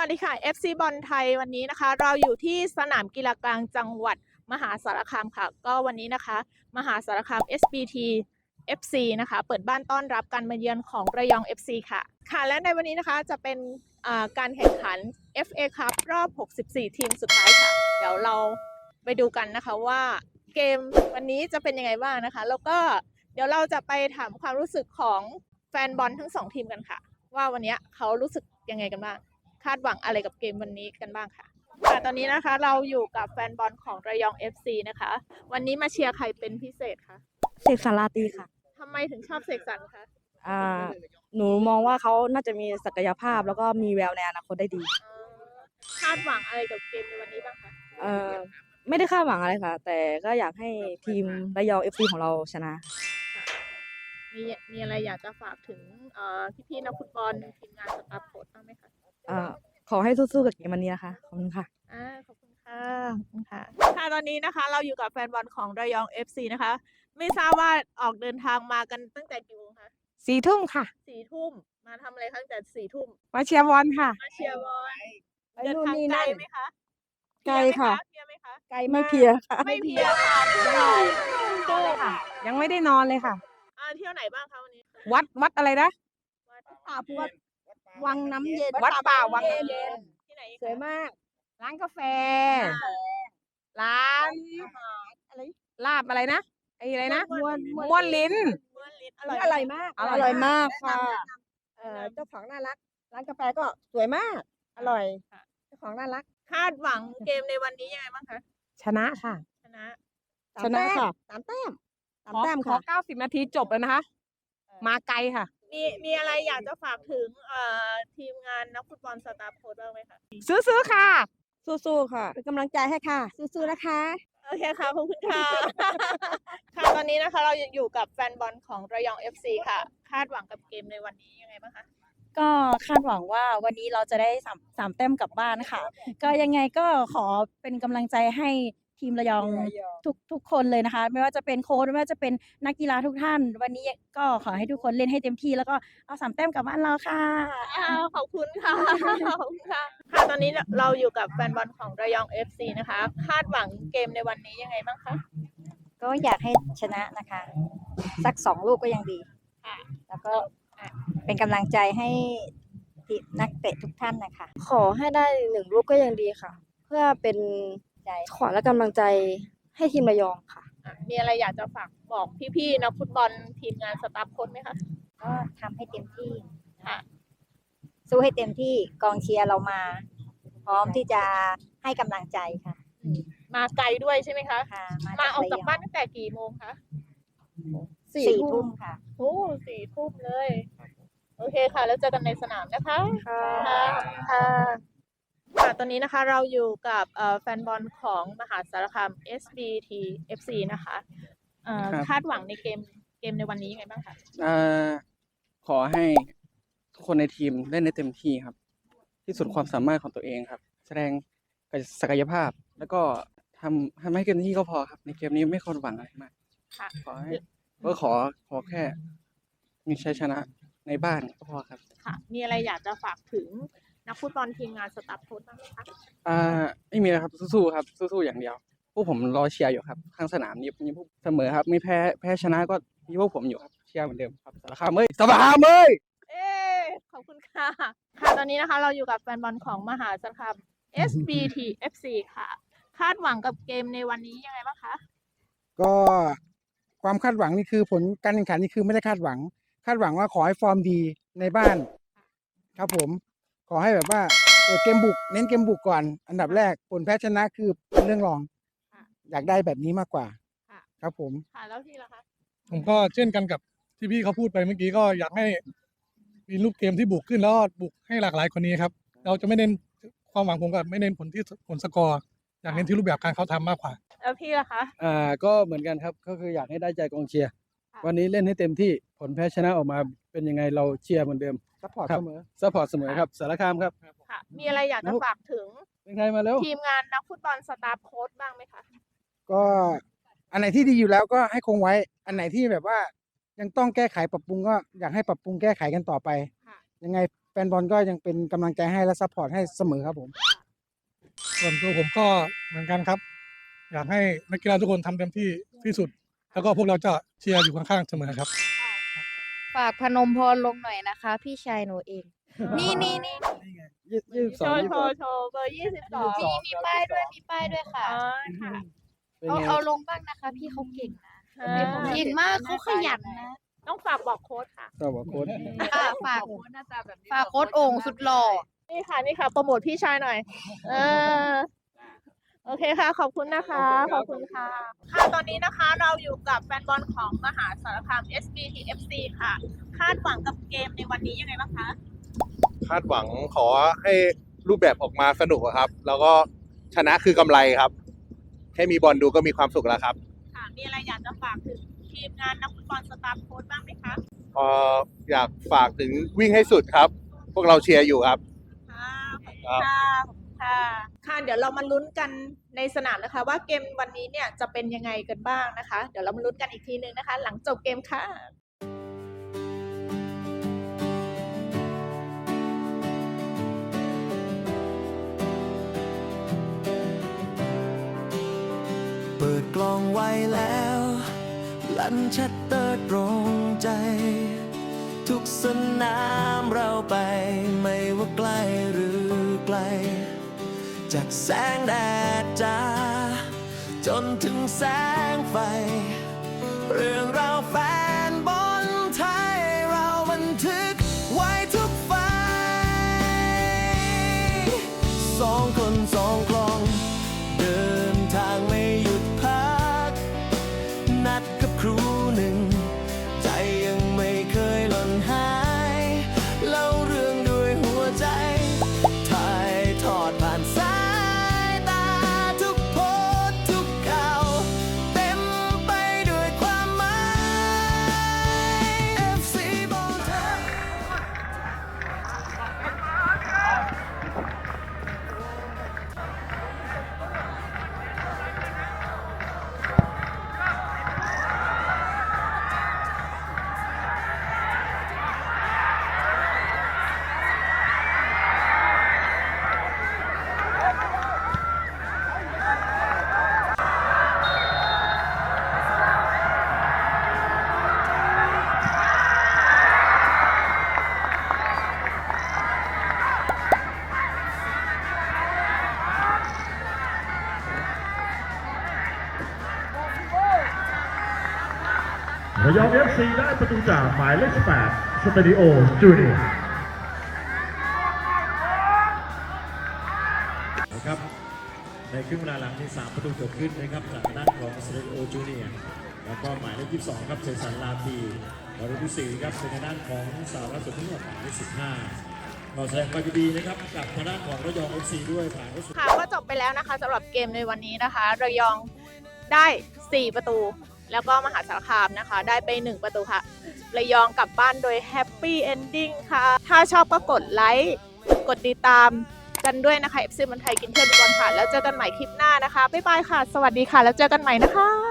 วัสดีค่ะ FC บอลไทยวันนี้นะคะ เราอยู่ที่สนามกีฬากลางจังหวัดมหาสารคามค่ะ ก็วันนี้นะคะ มหาสารคาม SBT FC นะคะ เปิดบ้านต้อนรับการมาเยือนของระยอง FC ค่ะ ค่ะและในวันนี้นะคะจะเป็นการแข่งขัน FA Cup รอบ 64 ทีมสุดท้ายค่ะ เดี๋ยวเราไปดูกันนะคะว่าเกมวันนี้จะเป็นยังไงบ้างนะคะ แล้วก็เดี๋ยวเราจะไปถามความรู้สึกของแฟนบอลทั้งสองทีมกันค่ะ ว่าวันนี้เขารู้สึกยังไงกันบ้าง คาดหวังอะไรกับเกมวันนี้กันบ้างค่ะค่ะตอนนี้นะคะเราอยู่กับแฟนบอลของระยอง FC นะคะ วันนี้มาเชียร์ใครเป็นพิเศษคะเสกสาราตรีค่ะ ทำไมถึงชอบเสกสรรคะอ่าหนูมองว่าเขาน่าจะมีศักยภาพแล้วก็มีแววในอนาคตได้ดี เอ่อคาดหวังอะไรกับเกมในวันนี้บ้างคะเอ่อไม่ได้คาดหวังอะไรค่ะ แต่ก็อยากให้ทีมระยองเอฟซีของเราชนะ มีมีอะไรอยากจะฝากถึงเอ่อพี่ๆนักฟุตบอลทีมงานสตาฟโค้ชบ้างไหมคะอ่า ขอให้สู้ๆกับเกมวันนี้นะคะ ขอบคุณค่ะอ่าขอบคุณค่ะขอบคุณค่ะค่ะตอนนี้นะคะ เราอยู่กับแฟนบอลของระยอง FC นะคะ ไม่ทราบว่าออกเดินทางมากันตั้งแต่กี่โมงคะสี่ทุ่มค่ะ สี่ทุ่มมาทำอะไรคะตั้งแต่สี่ทุ่มมาเชียร์บอลค่ะ มาเชียร์บอลไปเดินนู่นทางนี่ไกลนั่นไหมคะไกลค่ะเพลียไหมคะไกลไม่เพลียค่ะไม่เพลียค่ะสู้หน่อยสู้ค่ะ ยังไม่ได้นอนเลยค่ะอ่าเที่ยวไหนบ้างคะวันนี้ วัดวัดอะไรนะวัดป่าพวด วังน้ำเย็นวัดป่าวังน้ำเย็นที่ไหนอีกสวยคะมาก ร้านกาแฟ ร้านลาบอะไรนะไอ้อะไรนะม้วนม้วนลิ้นม้วนลิ้นออร่อยร่อยมากอร่อยอร่อยมากมากค่ะเอ่อเจ้าของน่ารัก ร้านกาแฟก็สวยมาก อร่อยเจ้าของน่ารัก คาดหวังเกมในวันนี้ยังไงบ้างคะชนะค่ะ ชนะชนะค่ะสามแต้มสามขอแต้มขอค่ะเก้าสิบนาทีจบแล้วนะคะ มาไกลค่ะ มีมีอะไรอยากจะฝากถึงเอ่อทีมงานนักฟุตบอลสตาฟโค้ชบ้างไหมคะซื้อๆค่ะ สู้ๆค่ะ เป็นกำลังใจให้ค่ะ สู้ๆนะคะ โอเคค่ะ ขอบคุณค่ะ ค่ะ ตอนนี้นะคะเราอยู่กับแฟนบอลของระยอง FC ค่ะ คาดหวังกับเกมในวันนี้ยังไงบ้างคะ ก็คาดหวังว่าวันนี้เราจะได้สามสามแต้มกลับบ้านค่ะ ก็ยังไงก็ขอเป็นกำลังใจให้ ทีมระยองทุกทุกคนเลยนะคะ ไม่ว่าจะเป็นโค้ชไม่ว่าจะเป็นนักกีฬาทุกท่าน วันนี้ก็ขอให้ทุกคนเล่นให้เต็มที่ แล้วก็เอาสามแต้มกลับบ้านเราค่ะอ่าขอบคุณค่ะขอบคุณค่ะค่ะตอนนี้เราอยู่กับแฟนบอลของระยอง FC นะคะ คาดหวังเกมในวันนี้ยังไงบ้างคะก็อยากให้ชนะนะคะ สักสองลูกก็ยังดีค่ะแล้วก็เป็นกำลังใจให้ทีมนักเตะทุกท่านนะคะ ขอให้ได้หนึ่งลูกก็ยังดีค่ะ เพื่อเป็น ใจขวัญและกำลังใจให้ทีมระยองค่ะ อะมีอะไรอยากจะฝากบอกพี่ๆนักฟุตบอลทีมงานสตาฟโค้ชไหมคะก็ทำให้เต็มที่ค่ะ สู้ให้เต็มที่กองเชียร์เรามา พร้อมที่จะให้กำลังใจค่ะมาไกลด้วยใช่ไหมคะ ค่ะมาออกจากระยงบ้านตั้งแต่กี่โมงคะสี่สี่ทุ่ทุ่มมค่ะ โอ้สี่ทุ่มเลย โอเคค่ะ แล้วเจอกันในสนามนะคะ ค่ะ ค่ะ ค่ะค่ะตอนนี้นะคะเราอยู่กับเอ่อแฟนบอลของมหาสารคาม SBT FC นะคะเอ่อครับ คาดหวังในเกมเกมในวันนี้ยังไงบ้างคะอ่าขอให้ทุกคนในทีมเล่นได้เต็มที่ครับ ที่สุดความสามารถของตัวเองครับ แสดงศักยภาพ แล้วก็ทำทำให้เต็มที่ก็พอครับ ในเกมนี้ไม่คาดหวังอะไรมากค่ะ ขอให้ก็ขอขอแค่ มีชัยชนะในบ้านก็พอครับ ค่ะ มีอะไรอยากจะฝากถึง นักฟุตบอลทีมงานสตาฟโค้ชบ้างไหมคะอ่าไม่มีแล้วครับสู้ๆครับสู้ๆอย่างเดียว พวกผมรอเชียร์อยู่ครับข้างสนามนี้มีพวกเสมอครับไม่แพ้แพ้ชนะก็มีพวกผมอยู่ครับเชียร์เหมือนเดิมครับสารคามเอ้ยสารคามเอ้ยเอ้ขอบคุณค่ะ ค่ะตอนนี้นะคะ เราอยู่กับแฟนบอลของมหาสารคาม SBT FC ค่ะ คาดหวังกับเกมในวันนี้ยังไงบ้างคะก็ความคาดหวังนี่คือผลการแข่งขันนี่คือไม่ได้คาดหวัง คาดหวังว่าขอให้ฟอร์มดีในบ้าน ครับผม ขอให้แบบว่าเปิดเกมบุก เน้นเกมบุกก่อน อันดับแรกผลแพ้ชนะคือเป็นเรื่องรอง ค่ะอยากได้แบบนี้มากกว่า ค่ะ ครับผม ค่ะแล้วพี่ล่ะคะผมก็เช่นกันกับที่พี่เขาพูดไปเมื่อกี้ก็อยากให้มีรูปเกมที่บุกขึ้นแล้วก็บุกให้หลากหลายกว่านี้ครับ เราจะไม่เน้นความหวังผมกับไม่เน้นผลที่ผลสกอร์อยากเน้นที่รูปแบบการเขาทำมากกว่า แล้วพี่ล่ะคะ อ่าก็เหมือนกันครับก็คืออยากให้ได้ใจกองเชียร์ค่ะ วันนี้เล่นให้เต็มที่ผลแพ้ชนะออกมาเป็นยังไงเราเชียร์เหมือนเดิมซัพพอร์ตครับเสมอซัพพอร์ตเสมอครับสารคามครับค่ะ มีอะไรอยากจะฝากถึงเป็นใครมาแล้วทีมงานนักฟุตบอลสตาฟโค้ชบ้างไหมคะก็อันไหนที่ดีอยู่แล้วก็ให้คงไว้ อันไหนที่แบบว่ายังต้องแก้ไขปรับปรุงก็อยากให้ปรับปรุงแก้ไขกันต่อไปค่ะยังไงแฟนบอลก็ยังเป็นกำลังใจให้และซัพพอร์ตให้เสมอครับผม ส่วนตัวผมก็เหมือนกันครับ อยากให้นักกีฬาทุกคนทำเต็มที่ที่สุด แล้วก็พวกเราจะเชียร์อยู่ข้างๆเสมอครับ ฝากพนมพรลงหน่อยนะคะ พี่ชายหนูเอง นี่นี่นี่ยี่สิบสโชองว์ยี่โชสิบว์โชว์เบอร์ยี่สิบสองมีมีป้ายด้วยมีป้ายด้วยค่ะ อ๋อค่ะเอาเอาลงบ้างนะคะ พี่เขาเก่งนะอ่าเก่งมากเขาขยันนะต้องฝากบอกโค้ดค่ะก็บอกโค้ชค่ะฝากฝากโค้ดโอ่งสุดหล่อ นี่ค่ะนี่ค่ะโปรโมทพี่ชายหน่อย เออ โอเคค่ะ ขอบคุณนะคะ ขอบคุณค่ะ ค่ะ ตอนนี้นะคะเราอยู่กับแฟนบอลของมหาสารคาม SBT FC ค่ะ คาดหวังกับเกมในวันนี้ยังไงบ้างคะ คาดหวังขอให้รูปแบบออกมาสนุกอะครับ แล้วก็ชนะคือกำไรครับ แค่มีบอลดูก็มีความสุขแล้วครับ ค่ะ มีอะไรอยากจะฝากถึงทีมงานนักฟุตบอลสตาฟโค้ชบ้างไหมคะเอ่ออยากฝากถึงวิ่งให้สุดครับ พวกเราเชียร์อยู่ครับ ค่ะขอบคุณค่ะขอบคุณค่ะ ค่ะ เดี๋ยวเรามาลุ้นกัน ในสนามนะคะ ว่าเกมวันนี้เนี่ยจะเป็นยังไงกันบ้างนะคะ เดี๋ยวเรามาลุ้นกันอีกทีนึงนะคะ หลังจบเกมค่ะเปิดกล้องไว้แล้วลันชัตเตอร์ตรงใจ ทุกสนามเราไปไม่ว่าใกล้หรือไกล จากแสงแดดจ้าจนถึงแสงไฟ เรื่องราวแฟนบอลไทยเราบันทึกไว้ทุกไฟสองคนสองกลอง เดินทางไม่หยุดพัก นัดกับครูหนึ่ง ใจยังไม่เคยหล่นหายเล่าเรื่องด้วยหัวใจ ระยองเอฟซีได้ประตูจากหมายเลข8สเตดิโอจูเนียร์นะครับในครึ่งเวลาหลังมี 3 ประตูเกิดขึ้นนะครับจากทางด้านของสเตดิโอจูเนียร์แล้วก็หมายเลข22 ครับเซสันลาตีหมายเลขที่4ครับเป็นทางด้านของสาวรัฐสุดที่หมายเลข15ขอแสดงความยินดีนะครับกับทางด้านของระยองเอฟซีด้วยผ่านเข้าสู่ค่ะก็จบไปแล้วนะคะสำหรับเกมในวันนี้นะคะ ระยองได้ 4 ประตู แล้วก็มหาสารคามนะคะ ได้ไป 1 ประตูค่ะ ระยองกลับบ้านโดยแฮปปี้เอนดิ้งค่ะ ถ้าชอบก็กดไลค์ กดติดตามกันด้วยนะคะ FC มันไทยกินเที่ยวดูบอลค่ะ แล้วเจอกันใหม่คลิปหน้านะคะ บ๊ายบายค่ะ สวัสดีค่ะ แล้วเจอกันใหม่นะคะ